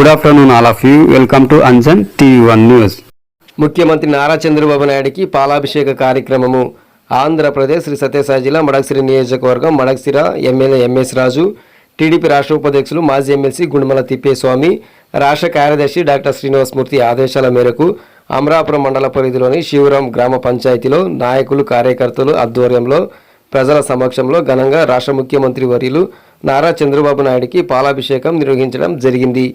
Good afternoon all of you welcome to Anjan TV one news ముఖ్యమంత్రి నారా చంద్రబాబు నాయుడికి పాలాభిషేక కార్యక్రమము. ఆంధ్రప్రదేశ్ శ్రీ సత్యసాయి జిల్లా మడక్సిరి నియోజకవర్గం Madakasira MLA MS Raju TDP రాష్ట్ర ఉపాధ్యక్షులు మాజీ ఎమ్మెల్సీ గుండమల తిప్పేస్వామి రాష్ట్ర కార్యదర్శి డాక్టర్ శ్రీనివాసమూర్తి ఆదేశాల మేరకు అమరాపురం మండల పరిధిలోని శివరాం గ్రామ పంచాయతీలో నాయకులు కార్యకర్తలు ఆధ్వర్యంలో ప్రజల సమక్షంలో ఘనంగా రాష్ట్ర ముఖ్యమంత్రి వర్యులు నారా చంద్రబాబు నాయుడికి పాలాభిషేకం నిర్వహించడం జరిగింది.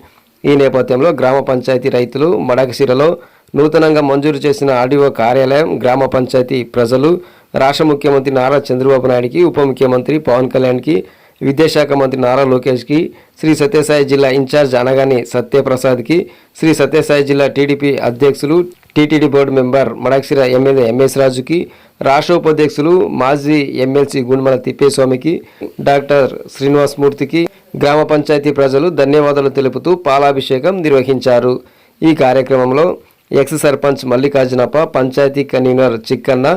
ఈ నేపథ్యంలో గ్రామ పంచాయతీ రైతులు మడకశిరలో నూతనంగా మంజూరు చేసిన ఆర్డీఓ కార్యాలయం గ్రామ పంచాయతీ ప్రజలు రాష్ట్ర ముఖ్యమంత్రి నారా చంద్రబాబు నాయుడికి ఉప ముఖ్యమంత్రి పవన్ కళ్యాణ్కి విద్యాశాఖ మంత్రి నారా లోకేష్కి శ్రీ సత్యసాయి జిల్లా ఇన్ఛార్జ్ అనగాని సత్యప్రసాద్కి శ్రీ సత్యసాయి జిల్లా టీడీపీ అధ్యక్షులు TTD board member Madakasira MLA MS రాజుకి రాష్ట్ర ఉపాధ్యక్షులు మాజీ ఎమ్మెల్సీ గుండ్మల తిప్పేస్వామికి డాక్టర్ శ్రీనివాస్ మూర్తికి గ్రామ పంచాయతీ ప్రజలు ధన్యవాదాలు తెలుపుతూ పాలాభిషేకం నిర్వహించారు. ఈ కార్యక్రమంలో ex sarpanch Mallikarjunappa panchayat convener Chikkanna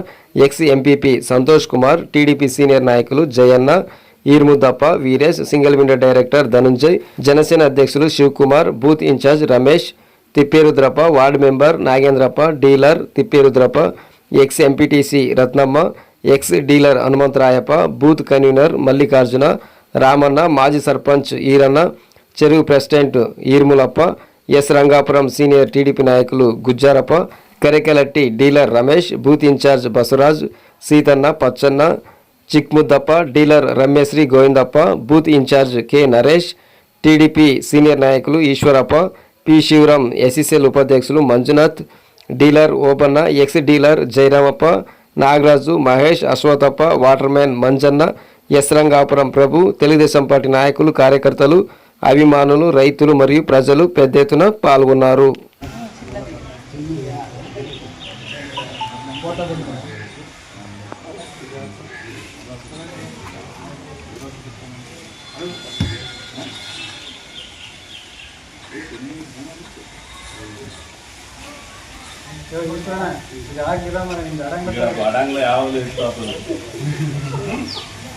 ex MPP Santosh Kumar TDP senior నాయకులు Jayanna Eermuddappa Veeresh single window director Dhananjay Janasena అధ్యక్షులు Shivakumar booth incharge Ramesh Tipperudrappa ward member Nagendrappa dealer Tipperudrappa ex MPTC Ratnamma ex dealer Hanumantharayappa booth convener Mallikarjuna Ramanna మాజీ సర్పంచ్ ఈరన్న చెరువు president Eermulappa S Rangapuram senior TDP నాయకులు Gujjarappa Karekelatti dealer Ramesh booth incharge Basavaraj Seethanna Pachanna Chikmuddappa dealer Ramyasri Govindappa booth incharge K Naresh TDP senior నాయకులు Eshwarappa P Sivaram SECL ఉపాధ్యక్షులు Manjunath dealer Obanna ex dealer Jayaramappa Nagaraju Mahesh Ashwathappa waterman Manjanna S Rangapuram Prabhu Telugu Desam party నాయకులు కార్యకర్తలు అభిమానులు రైతులు మరియు ప్రజలు పెద్ద ఎత్తున పాల్గొన్నారు.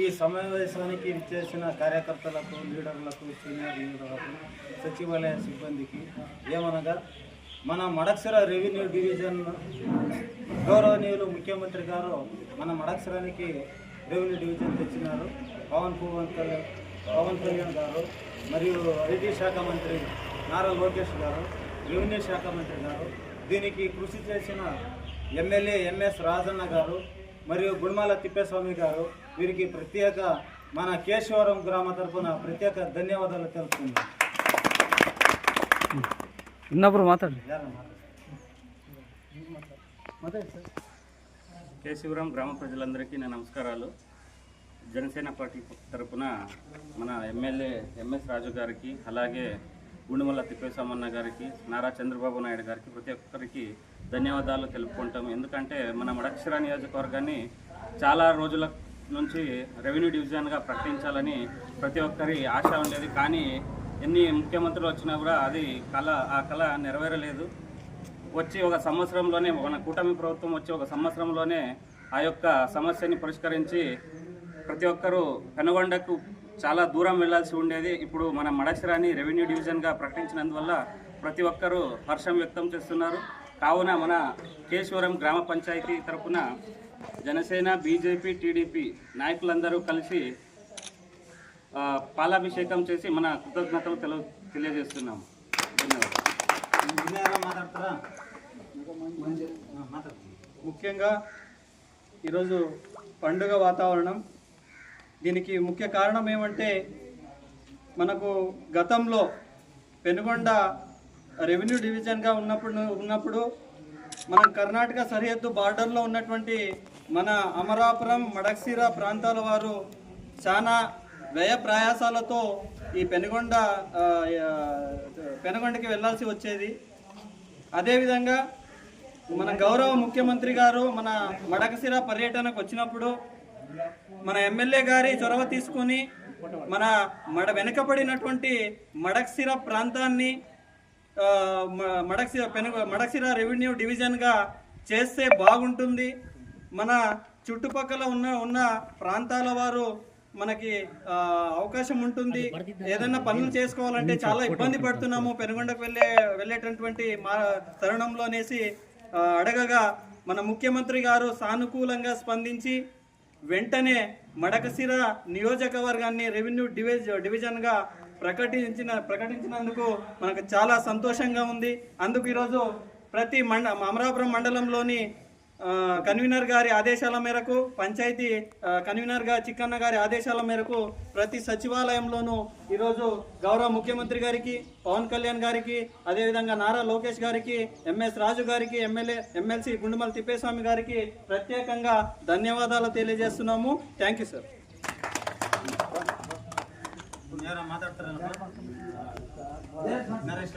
ఈ సమావేశానికి ఇచ్చేసిన కార్యకర్తలకు లీడర్లకు సీనియర్ లీడర్లకు సచివాలయ సిబ్బందికి ఏమనగా మన మడక్సర రెవెన్యూ డివిజన్ గౌరవనీయులు ముఖ్యమంత్రి గారు మన మడక్సరానికి రెవెన్యూ డివిజన్ తెచ్చినారు. పవన్ పవన్ కళ్యాణ్ పవన్ కళ్యాణ్ గారు మరియు ఐటీ శాఖ మంత్రి నారా లోకేష్ గారు రెవెన్యూ శాఖ మంత్రి గారు. దీనికి కృషి చేసిన ఎమ్మెల్యే ఎంఎస్ రాజన్న గారు మరియు గుణమాల తిప్పేస్వామి గారు వీరికి ప్రత్యేక మన కేశవరం గ్రామ తరఫున ప్రత్యేక ధన్యవాదాలు తెలుపుతున్నాం మాట్లాడు. కేశవరం గ్రామ ప్రజలందరికీ నా నమస్కారాలు. జనసేన పార్టీ తరఫున మన ఎమ్మెల్యే ఎంఎస్ రాజు గారికి అలాగే గుండుమల్ల తిప్పేశామన్న గారికి నారా చంద్రబాబు నాయుడు గారికి ప్రతి ఒక్కరికి ధన్యవాదాలు తెలుపుకుంటాం. ఎందుకంటే మన మడక్షర నియోజకవర్గాన్ని చాలా రోజుల నుంచి రెవెన్యూ డివిజన్గా ప్రకటించాలని ప్రతి ఒక్కరి ఆశ ఉండేది. కానీ ఎన్ని ముఖ్యమంత్రులు వచ్చినా కూడా అది కళ ఆ కళ నెరవేరలేదు. వచ్చి ఒక సంవత్సరంలోనే మన కూటమి ప్రభుత్వం వచ్చి ఒక సంవత్సరంలోనే ఆ యొక్క సమస్యని పరిష్కరించి ప్రతి ఒక్కరూ పెనుగొండకు చాలా దూరం వెళ్ళాల్సి ఉండేది. ఇప్పుడు మన మడసిరాని రెవెన్యూ డివిజన్గా ప్రకటించినందువల్ల ప్రతి ఒక్కరూ హర్షం వ్యక్తం చేస్తున్నారు. కావున మన కేశవరం గ్రామ పంచాయతీ తరపున జనసేన బీజేపీ టీడీపీ నాయకులందరూ కలిసి పాలాభిషేకం చేసి మన కృతజ్ఞతలు తెలు తెలియజేస్తున్నాము. ముఖ్యంగా ఈరోజు పండుగ వాతావరణం. దీనికి ముఖ్య కారణం ఏమంటే మనకు గతంలో పెనుగొండ రెవెన్యూ డివిజన్గా ఉన్నప్పుడు ఉన్నప్పుడు మనం కర్ణాటక సరిహద్దు బార్డర్లో ఉన్నటువంటి మన అమరాపురం మడక్సీర ప్రాంతాల వారు చాలా వ్యయ ప్రయాసాలతో ఈ పెనుగొండ పెనుగొండకి వెళ్ళాల్సి వచ్చేది. అదేవిధంగా మన గౌరవ ముఖ్యమంత్రి గారు మన మడకసిర పర్యటనకు వచ్చినప్పుడు మన ఎమ్మెల్యే గారి చొరవ తీసుకొని మన మడ వెనుకబడినటువంటి మడక్సిర ప్రాంతాన్ని మడక్సి మ- మడక్సిర పెను రెవెన్యూ డివిజన్గా చేస్తే బాగుంటుంది. మన చుట్టుపక్కల ఉన్న ఉన్న ప్రాంతాల వారు మనకి అవకాశం ఉంటుంది. ఏదైనా పనులు చేసుకోవాలంటే చాలా ఇబ్బంది పడుతున్నాము. పెనుగొండకు వెళ్ళే వెళ్ళేటటువంటి మా తరుణంలోనేసి అనేసి అడగగా మన ముఖ్యమంత్రి గారు సానుకూలంగా స్పందించి వెంటనే మడకసిర నియోజకవర్గాన్ని రెవెన్యూ డివిజ డివిజన్గా ప్రకటించిన ప్రకటించినందుకు మనకు చాలా సంతోషంగా ఉంది. అందుకు ఈరోజు ప్రతి మండ అమరాపురం మండలంలోని కన్వీనర్ గారి ఆదేశాల మేరకు పంచాయతీ కన్వీనర్ గారి చిక్కన్న గారి ఆదేశాల మేరకు ప్రతి సచివాలయంలోనూ ఈరోజు గౌరవ ముఖ్యమంత్రి గారికి పవన్ కళ్యాణ్ గారికి అదేవిధంగా నారా లోకేష్ గారికి ఎంఎస్ రాజు గారికి ఎమ్మెల్యే ఎమ్మెల్సీ గుండుమల తిప్పేస్వామి గారికి ప్రత్యేకంగా ధన్యవాదాలు తెలియజేస్తున్నాము. Thank you sir. ಯಾರ ಮಾತಾಡ್ತಾರಲ್ಲ ನರೇಶ್